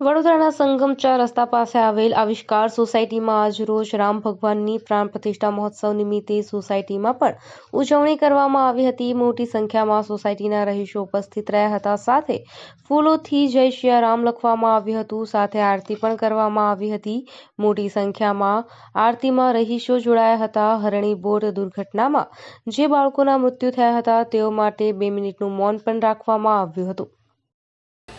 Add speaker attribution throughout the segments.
Speaker 1: વડોદરાના સંગમ ચાર રસ્તા પાસે આવેલ આવિષ્કાર સોસાયટીમાં આજરોજ રામ ભગવાનની પ્રાણ પ્રતિષ્ઠા મહોત્સવ નિમિત્તે સોસાયટીમાં પણ ઉજવણી કરવામાં આવી હતી. મોટી સંખ્યામાં સોસાયટીના રહીશો ઉપસ્થિત રહ્યા હતા. સાથે ફૂલોથી જય સિયારામ લખવામાં આવ્યું હતું. સાથે આરતી પણ કરવામાં આવી હતી. મોટી સંખ્યામાં આરતીમાં રહીશો જોડાયા હતા. હરણી બોટ દુર્ઘટનામાં જે બાળકોના મૃત્યુ થયા હતા, તેઓ માટે બે મિનિટનું મૌન પણ રાખવામાં આવ્યું હતું.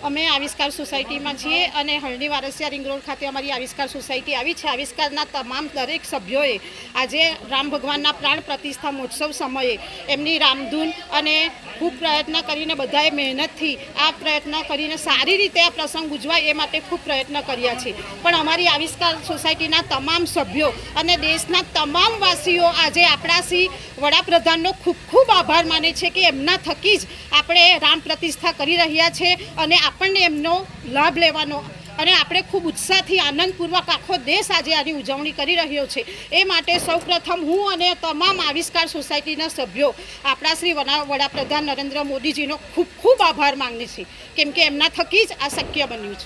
Speaker 2: અમે આવિષ્કાર સોસાયટીમાં છીએ અને હળની વારસિયા રિંગ રોડ ખાતે અમારી આવિષ્કાર સોસાયટી આવી છે. આવિષ્કારના તમામ દરેક સભ્યોએ આજે રામ ભગવાનના પ્રાણ પ્રતિષ્ઠા મહોત્સવ સમયે એમની રામધૂન અને ખૂબ પ્રયત્ન કરીને બધાએ મહેનતથી આ પ્રયત્ન કરીને સારી રીતે આ પ્રસંગ ઉજવાય એ માટે ખૂબ પ્રયત્ન કર્યા છે. પણ અમારી આવિષ્કાર સોસાયટીના તમામ સભ્યો અને દેશના તમામ વાસીઓ આજે આપણા શ્રી વડાપ્રધાનનો ખૂબ ખૂબ આભાર માને છે કે એમના થકી જ આપણે રામ પ્રતિષ્ઠા કરી રહ્યા છે અને આપણને એમનો લાભ લેવાનો અને આપણે ખૂબ ઉત્સાહથી, આનંદપૂર્વક આખો દેશ આજે આની ઉજવણી કરી રહ્યો છે. એ માટે સૌપ્રથમ હું અને તમામ આવિષ્કાર સોસાયટીના સભ્યો, આપણા શ્રી વડા, વડાપ્રધાન નરેન્દ્ર મોદીજીનો ખૂબ ખૂબ આભાર માગણી છીએ. કેમ કે એમના થકી જ આ શક્ય બન્યું છે.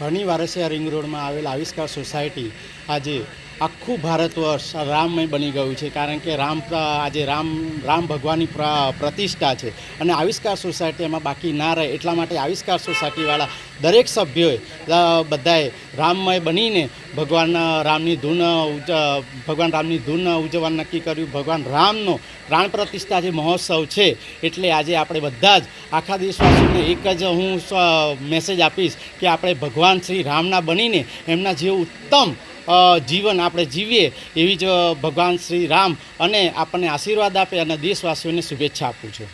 Speaker 3: હરણી વારસિયા રિંગ રોડમાં આવેલ આવિષ્કાર સોસાયટી આજે આખું ભારત વર્ષ રામમય બની ગયું છે, કારણ કે રામ આજે રામ રામ ભગવાનની પ્રતિષ્ઠા છે. અને આવિષ્કાર સોસાયટી એમાં બાકી ના રહે, એટલા માટે આવિષ્કાર સોસાયટીવાળા દરેક સભ્યોએ બધાએ રામમય બનીને ભગવાન, રામની ધૂન ભગવાન રામની ધૂન ઉજવવાનું નક્કી કર્યું. ભગવાન રામનો પ્રાણ પ્રતિષ્ઠા જે મહોત્સવ છે, એટલે આજે આપણે બધા જ, આખા દેશવાસીઓને એક જ હું મેસેજ આપીશ કે આપણે ભગવાન શ્રી રામના બનીને એમના જેવું ઉત્તમ જીવન આપણે જીવીએ એવી જ ભગવાન શ્રી રામ અને આપણને આશીર્વાદ આપે અને દેશવાસીઓને શુભેચ્છા આપું છું.